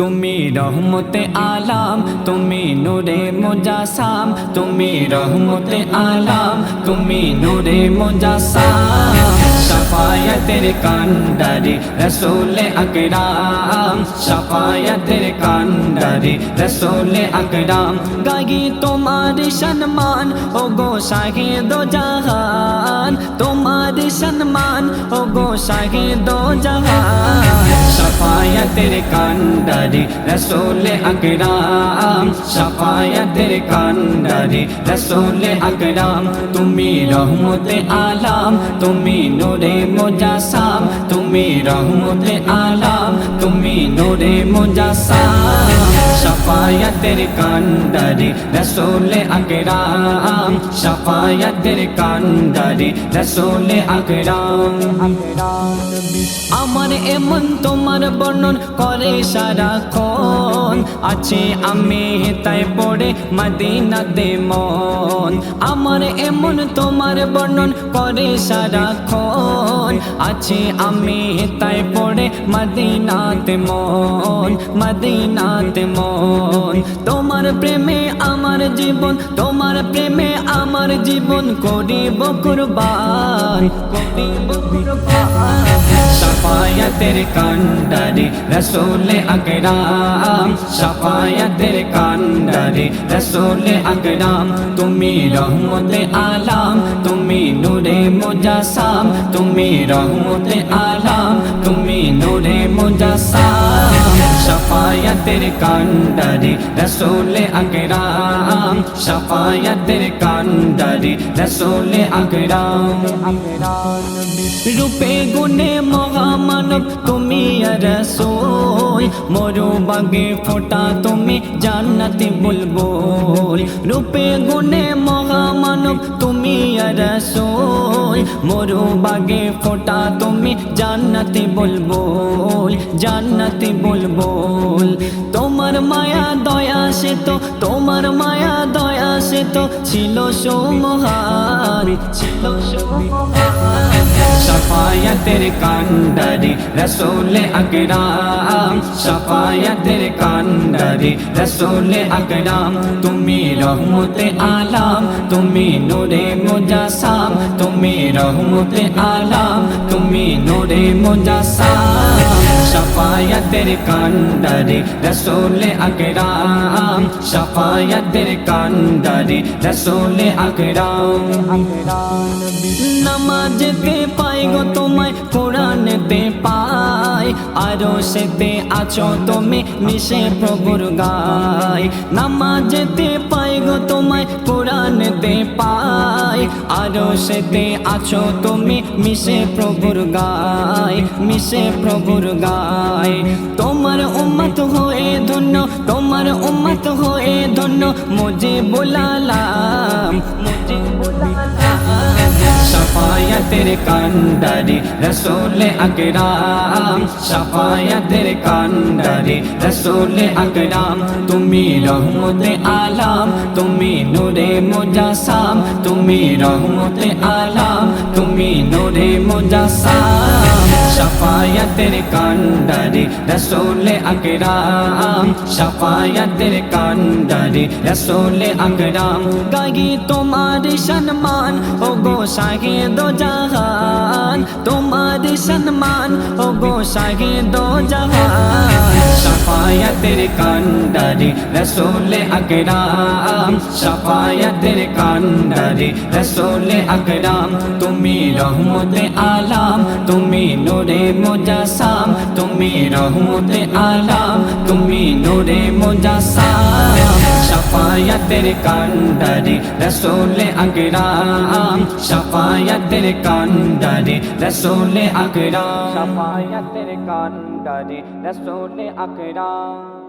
তুমি রহমতে আলাম, তুমি নূরে মুজাসাম, তুমি রহমতে আলাম, তুমি নূরে মুজাসাম। শাফায়াতের কান্ডারি রসুলে আকরাম, শাফায়াতের কান্ডারি রসুলে আকরাম। গাগি তোমার সম্মান ও গো শাহিদ জাহান। শাহিদ জাহান শাফায়াতের কান্ডারি রসুলে আকরাম শাফায়াতের কান্ডারি রসুলে আকরাম তুমি রহমতে আলাম তুমি নোরে মোজাসাম তুমি রহমতে আলাম তুমি নূরে মুজাসাম শাফায়াতের কান্ডারি রসোলে আগরাম শাফায়াতের কান্ডারি রসোলে আগরাম আমার এমন তোমার বর্ণন করে সারাক্ষণ আছে আমি তাই পড়ে মদিনাতে মন। আমার এমন তোমার বর্ণন করে সারা খন আছে আমি তাই পড়ে মদিনাতে মন মদিনাতে মন। তোমার প্রেমে আমার জীবন, তোমার প্রেমে আমার জীবন করিব কুরবান করিব কুরবান। শাফায়াতের কান্ডারি রসুলে আকরাম। শাফায়াতের কান্ডারি রসুলে আকরাম। তুমি রহমতে আলাম, তুমি নূরে মুজাসাম। তুমি রহমতে আলাম, তুমি নূরে শাফায়াতের কান্ডারি রসুলে আকরাম শাফায়াতের কান্ডারি রসুলে আকরাম রূপে গুণে মহামানব তুমি রসোল মরু বাগে ফোটা তুমি জান্নাতি বুলবুল রূপে গুণে মহামানব তুমি রসোল মরু বাগে ফোটা তুমি জান্নাতি বুলবুল জান্নাতি বুলবুল সে তো তোমার মায়া, দয়া সে তো ছিল সোমহার ছিল সোমহার। শাফায়াতের কান্ডারি রসুলে আকরাম। শাফায়াতের কান্ডারি রসুলে আকরাম। তুমি রহমতে আলাম, তুমি নূরে মুজাসাম। তুমি রহমতে আলাম, তুমি নূরে মুজাসাম। শাফায়াতের কান্ডারি রসুলে আকরাম। শাফায়াতের কান্ডারি রসুলে আকরাম। নামাজেতে পাই গো তোমায়, কোরআনেতে পাই। আরও সেতে আছো তুমি মিশে প্রভুর গায়। নামাজেতে পাই গো তোমায়, কোরআনেতে পাই। আরও সেতে আছো তুমি মিশে প্রভুর গায় মিশে প্রভুর গায় তোমার উম্মত হয়ে ধন্য, তোমার উম্মত হয়ে ধন্য মজে বোলালাম মজে বুলালাম শাফায়াতের কান্ডারি রসুলে আকরাম শাফায়াতের কান্ডারি রসুলে আকরাম তুমি রহমতে আলাম তুমি নূরে মুজাসাম তুমি রহমতে আলাম তুমি নূরে মুজাসাম শাফায়াতের কান্ডারে রসোলে আকরাম। শাফায়াতের কান্ডারে রসোলে আকরাম। গাগি তোমার সম্মান ও গো শাহিদ জাহান। তোমার সম্মান ও গো শাহিদ জাহান। শাফায়াতের কান্ডারি রসুলে আকরাম শাফায়াতের কান্ডারি রসুলে আকরাম তুমি রহমতে আলাম তুমি নূরে মুজাসাম তুমি রহমতে আলাম তুমি নূরে মুজাসাম শাফায়াতের কান্ডারি রসুলে আকরাম শাফায়াতের কান্ডারি রসুলে আকরাম শাফায়াতের কান্ডারি রসুলে আকরাম